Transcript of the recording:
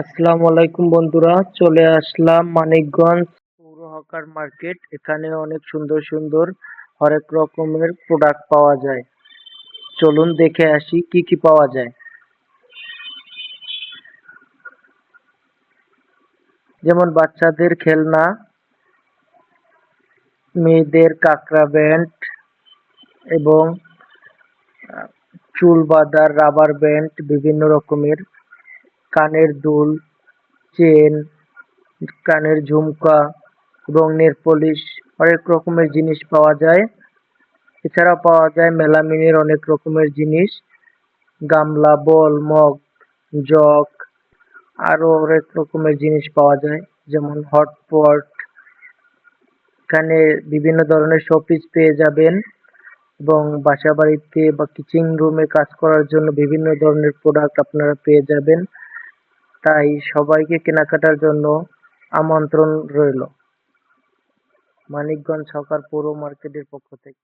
আসসালামু আলাইকুম বন্ধুরা, চলে আসলাম মানিকগঞ্জ পৌর হকার মার্কেট। এখানে অনেক সুন্দর সুন্দর হরেক রকমের প্রোডাক্ট পাওয়া যায়। চলুন দেখে আসি কি কি পাওয়া যায়। যেমন বাচ্চাদের খেলনা, মেয়েদের কাঁকড়া ব্যান্ড এবং চুল বাঁধার রাবার ব্যান্ড, বিভিন্ন রকমের কানের দুল, চেন, কানের ঝুমকা এবং নেল পলিশ অনেক রকমের জিনিস পাওয়া যায়। এছাড়াও পাওয়া যায় মেলামিনের অনেক রকমের জিনিস। গামলা, বল, মগ, জগ আরও অনেক রকমের জিনিস পাওয়া যায়, যেমন হটপট। এখানে বিভিন্ন ধরনের শোপিস পেয়ে যাবেন এবং বাসা বাড়িতে বা কিচেন রুমে কাজ করার জন্য বিভিন্ন ধরনের প্রোডাক্ট আপনারা পেয়ে যাবেন। তাই সবাইকে কেনাকাটার জন্য আমন্ত্রণ রইল। মানিকগঞ্জ সরকার পৌর মার্কেটের পক্ষ থেকে।